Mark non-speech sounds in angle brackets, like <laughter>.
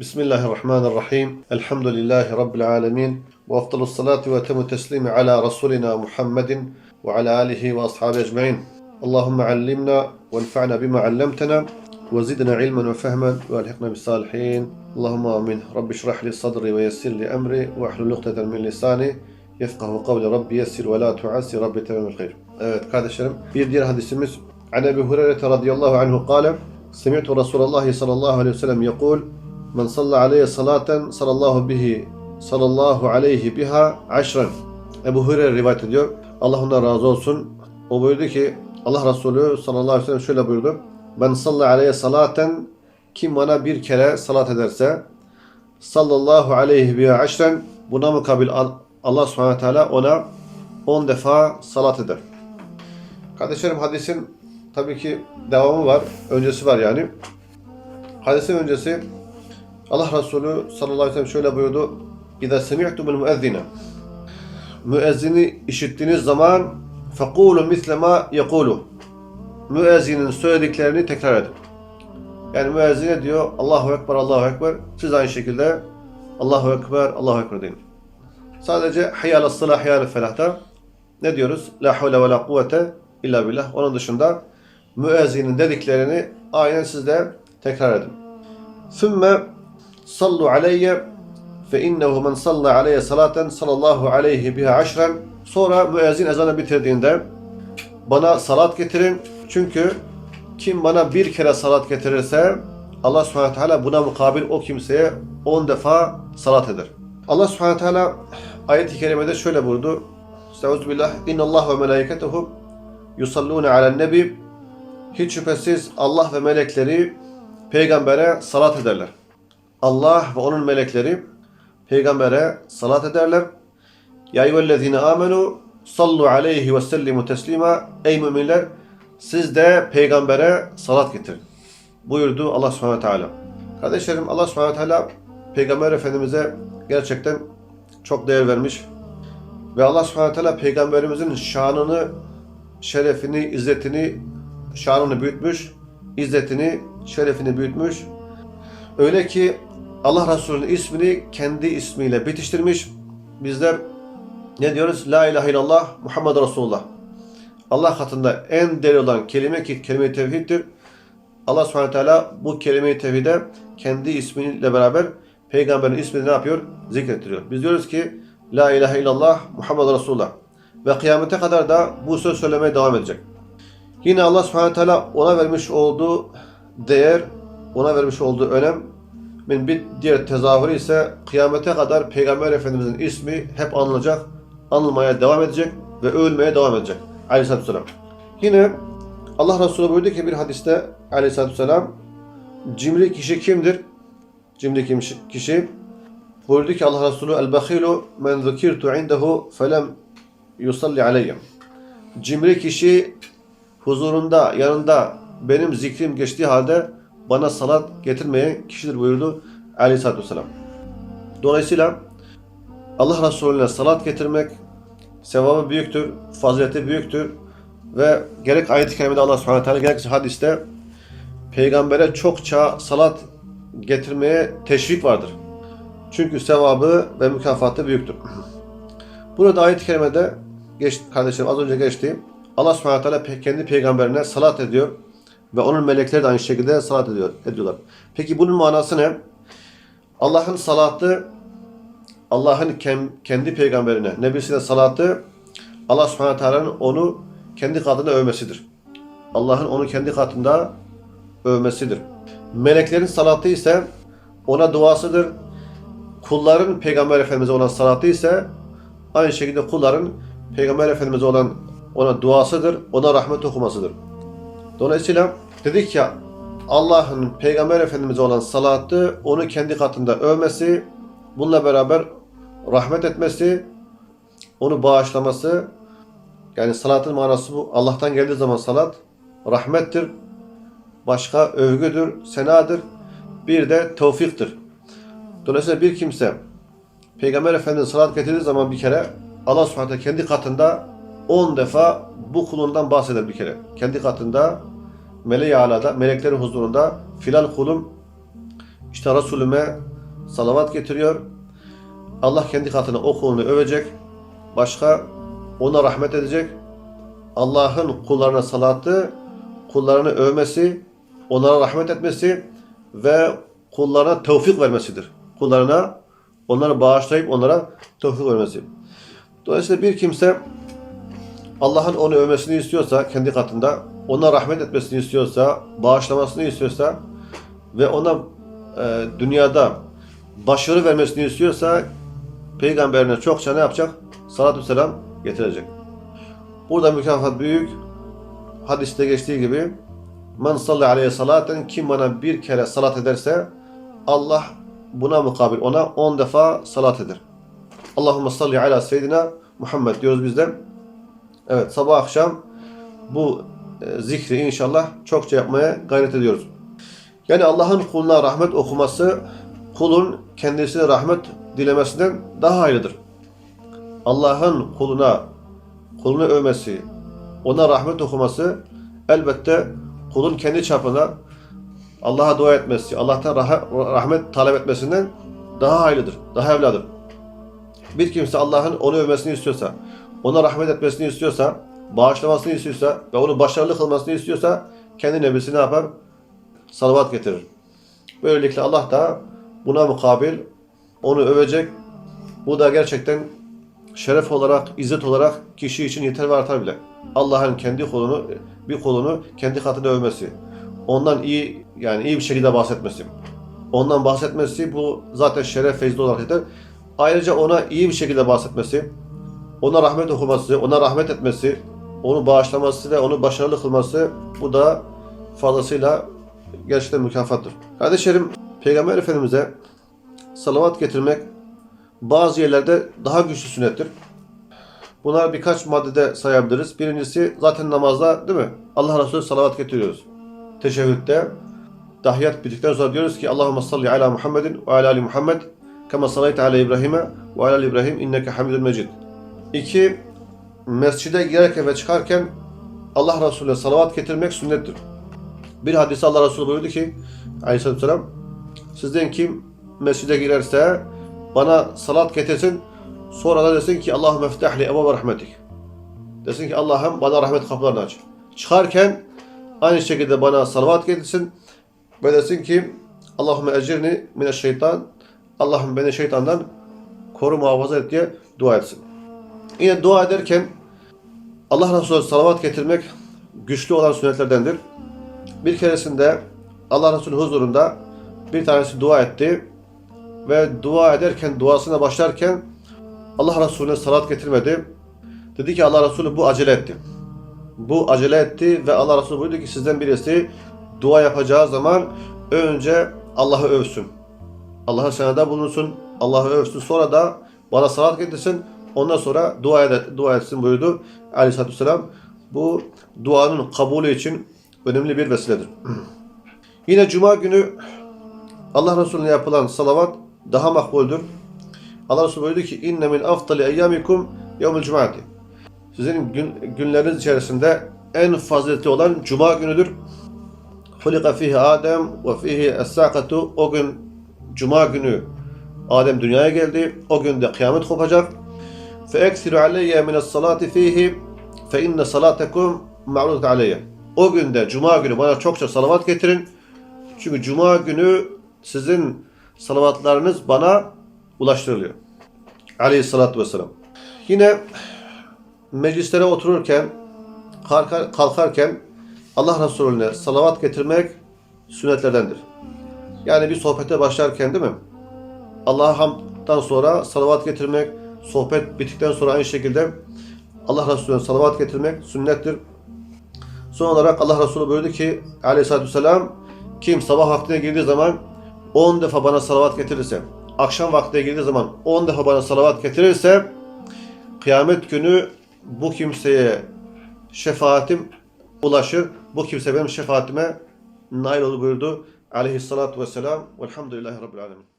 بسم الله الرحمن الرحيم الحمد لله رب العالمين وأفضل الصلاة وأتم التسليم على رسولنا محمد وعلى آله وأصحابه أجمعين اللهم علمنا وانفعنا بما علمتنا وزدنا علما وفهما والحقنا بالصالحين اللهم امين رب اشرح لي صدري ويسر لي امري واحلل عقدة من لساني يفقه قولي يسر ولا تعسر ربي تمام الخير tememül hayr. Evet هذا السمس عن ابي هريره رضي الله عنه قال سمعت رسول الله صلى الله عليه وسلم يقول Men salla aleyhe salaten sallallahu bihi sallallahu aleyhi biha aşren. Ebu Hureyre rivayet ediyor. Allah ondan razı olsun. O buyurdu ki Allah Resulü sallallahu aleyhi ve sellem şöyle buyurdu. Ben salla aleyhe salaten kim bana bir kere salat ederse sallallahu aleyhi biha aşren buna mukabil Al- Allah subhanahu teala ona 10 defa salat eder. Kardeşlerim hadisin tabii ki devamı var. Öncesi var yani. Hadisin öncesi Allah Resulü sallallahu aleyhi ve sellem şöyle buyurdu. İza semi'tumul müezzine Müezzini işittiğiniz zaman fekulu misle ma yekulu Müezzinin söylediklerini tekrar edin. Yani müezzine diyor Allahu Ekber, Allahu Ekber. Siz aynı şekilde Allahu Ekber, Allahu Ekber deyin. Sadece hayyâle sılah, hayyâle felahta ne diyoruz? La havle ve la kuvvete illa billah. Onun dışında müezzinin dediklerini aynen siz de tekrar edin. ثُمَّ sallu aleyye fe innehu men salla aleyye salaten sallallahu aleyhi biha aşren. Sonra müezzin ezanı bitirdiğinde bana salat getirin. Çünkü kim bana bir kere salat getirirse Allah subhanahu teala buna mukabil o kimseye 10 defa salat eder. Allah subhanahu teala ayet-i kerimede şöyle buyurdu. Estağfirullah. İnna Allah ve melaiketehu yusalluna alen nebi. Hiç şüphesiz Allah ve melekleri peygambere salat ederler. Allah ve onun melekleri peygambere salat ederler. Ya eyyühellezine amenu sallu aleyhi ve sellimu teslima. Ey müminler siz de peygambere salat getirin. Buyurdu Allah subhanahu teala. Kardeşlerim Allah subhanahu teala peygamber efendimize gerçekten çok değer vermiş. Ve Allah subhanahu teala peygamberimizin şanını, şerefini, izzetini, şanını büyütmüş, izzetini, şerefini büyütmüş. Öyle ki Allah Resulü'nün ismini kendi ismiyle bitiştirmiş. Bizler ne diyoruz? La ilahe illallah Muhammed Resulullah. Allah katında en değerli olan kelime ki kelime-i tevhiddir. Allah subhanahu teala bu kelime-i tevhide kendi ismiyle beraber peygamberin ismini ne yapıyor? Zikrettiriyor. Biz diyoruz ki La ilahe illallah Muhammed Resulullah. Ve kıyamete kadar da bu söz söylemeye devam edecek. Yine Allah subhanahu teala ona vermiş olduğu değer, ona vermiş olduğu önem ve bir diğer tezahürü ise kıyamete kadar Peygamber Efendimizin ismi hep anılacak, anılmaya devam edecek ve övülmeye devam edecek. Aleyhisselatü Vesselam. Yine Allah Resulü buyurdu ki bir hadiste Aleyhisselatü Vesselam cimri kişi kimdir? Cimri kimşi- kişi buyurdu ki Allah Resulü el-bahilu men zukirtu indehu felem yusalli aleyye. Cimri kişi huzurunda, yanında benim zikrim geçtiği halde bana salat getirmeyen kişidir buyurdu Aleyhisselatü Vesselam. Dolayısıyla Allah Resulüne salat getirmek sevabı büyüktür, fazileti büyüktür ve gerek ayet-i kerimede Allah subhanahu teala gerekse hadiste peygambere çokça salat getirmeye teşvik vardır. Çünkü sevabı ve mükafatı büyüktür. <clears throat> Burada ayet-i kerimede geç, kardeşlerim az önce geçti. Allah subhanahu teala kendi peygamberine salat ediyor ve onun melekleri de aynı şekilde salat ediyor, ediyorlar. Peki bunun manası ne? Allah'ın salatı Allah'ın kendi peygamberine, nebisine salatı Allah subhanahu teala'nın onu kendi katında övmesidir. Allah'ın onu kendi katında övmesidir. Meleklerin salatı ise ona duasıdır. Kulların peygamber efendimize olan salatı ise aynı şekilde kulların peygamber efendimize olan ona duasıdır, ona rahmet okumasıdır. Dolayısıyla dedik ya Allah'ın peygamber efendimize olan salatı onu kendi katında övmesi, bununla beraber rahmet etmesi, onu bağışlaması, yani salatın manası bu. Allah'tan geldiği zaman salat rahmettir. Başka övgüdür, senadır. Bir de tevfiktir. Dolayısıyla bir kimse Peygamber Efendimiz salat getirdiği zaman bir kere Allah subhanahu kendi katında 10 defa bu kulundan bahseder bir kere. Kendi katında meleği alada, meleklerin huzurunda filan kulum işte Resulüme salavat getiriyor. Allah kendi katına o kulunu övecek. Başka ona rahmet edecek. Allah'ın kullarına salatı, kullarını övmesi, onlara rahmet etmesi ve kullarına tevfik vermesidir. Kullarına onları bağışlayıp onlara tevfik vermesi. Dolayısıyla bir kimse Allah'ın onu övmesini istiyorsa kendi katında, ona rahmet etmesini istiyorsa, bağışlamasını istiyorsa ve ona e, dünyada başarı vermesini istiyorsa peygamberine çokça ne yapacak? Salatü selam getirecek. Burada mükafat büyük. Hadiste geçtiği gibi Men salli aleyhi salaten kim bana bir kere salat ederse Allah buna mukabil ona on defa salat eder. Allahümme salli ala seyyidina Muhammed diyoruz biz de. Evet sabah akşam bu e, zikri inşallah çokça yapmaya gayret ediyoruz. Yani Allah'ın kuluna rahmet okuması kulun kendisine rahmet dilemesinden daha hayırlıdır. Allah'ın kuluna kulunu övmesi, ona rahmet okuması elbette kulun kendi çapına Allah'a dua etmesi, Allah'tan rah- rahmet talep etmesinden daha hayırlıdır, daha evladır. Bir kimse Allah'ın onu övmesini istiyorsa, ona rahmet etmesini istiyorsa, bağışlamasını istiyorsa ve onu başarılı kılmasını istiyorsa kendi nebisi ne yapar? Salavat getirir. Böylelikle Allah da buna mukabil onu övecek. Bu da gerçekten şeref olarak, izzet olarak kişi için yeter ve artar bile. Allah'ın kendi kolunu, bir kolunu kendi katında övmesi. Ondan iyi, yani iyi bir şekilde bahsetmesi. Ondan bahsetmesi bu zaten şeref feyzli olarak yeter. Ayrıca ona iyi bir şekilde bahsetmesi, ona rahmet okuması, ona rahmet etmesi, onu bağışlaması ve onu başarılı kılması bu da fazlasıyla gerçekten mükafattır. Kardeşlerim, Peygamber Efendimiz'e salavat getirmek bazı yerlerde daha güçlü sünnettir. Bunlar birkaç maddede sayabiliriz. Birincisi zaten namazda değil mi? Allah Resulü salavat getiriyoruz. Teşehhütte tahiyat bittikten sonra diyoruz ki Allahümme salli ala Muhammedin ve ala ali Muhammed kema sallayte ala İbrahim'e ve ala İbrahim inneke hamidun mecid. İki, mescide girerken ve çıkarken Allah Resulü'ne salavat getirmek sünnettir. Bir hadise Allah Resulü buyurdu ki aleyhissalatü vesselam sizden kim mescide girerse bana salat getirsin sonra da desin ki Allahümme ftahli ebaba rahmetik. Desin ki Allah'ım bana rahmet kapılarını aç. Çıkarken aynı şekilde bana salavat getirsin ve desin ki Allahümme ecirni mineşşeytan Allah'ım beni şeytandan koru muhafaza et diye dua etsin. Yine dua ederken Allah Resulü salavat getirmek güçlü olan sünnetlerdendir. Bir keresinde Allah Resulü huzurunda bir tanesi dua etti ve dua ederken duasına başlarken Allah Resulüne salat getirmedi. Dedi ki Allah Resulü bu acele etti. Bu acele etti ve Allah Resulü buyurdu ki sizden birisi dua yapacağı zaman önce Allah'ı övsün. Allah'a senada bulunsun, Allah'ı övsün. Sonra da bana salat getirsin. Ondan sonra dua, ed dua etsin buyurdu Aleyhisselatü Vesselam. Bu duanın kabulü için önemli bir vesiledir. <clears throat> Yine Cuma günü Allah Resulüne yapılan salavat daha makbuldür. Allah Resulü buyurdu ki inne min aftali eyyamikum yevmül cumati. Sizin gün, günleriniz içerisinde en faziletli olan Cuma günüdür. Hulika fihi Adem ve fihi es-sakatu. O gün Cuma günü Adem dünyaya geldi. O gün de kıyamet kopacak. Aleyye mines salati fihi fe inne salatekum ma'rudat aleyye. O günde Cuma günü bana çokça salavat getirin. Çünkü Cuma günü sizin salavatlarınız bana ulaştırılıyor. Aleyhissalatü vesselam. Yine meclislere otururken, kalkar, kalkarken Allah Resulüne salavat getirmek sünnetlerdendir. Yani bir sohbete başlarken değil mi? Allah'a hamdtan sonra salavat getirmek, sohbet bittikten sonra aynı şekilde Allah Resulüne salavat getirmek sünnettir. Son olarak Allah Resulü buyurdu ki aleyhissalatü vesselam kim sabah vaktine girdiği zaman 10 defa bana salavat getirirse, akşam vaktine girdiği zaman 10 defa bana salavat getirirse kıyamet günü bu kimseye şefaatim ulaşır. Bu kimse benim şefaatime nail olur buyurdu. Aleyhissalatu vesselam. Velhamdülillahi Rabbil alemin.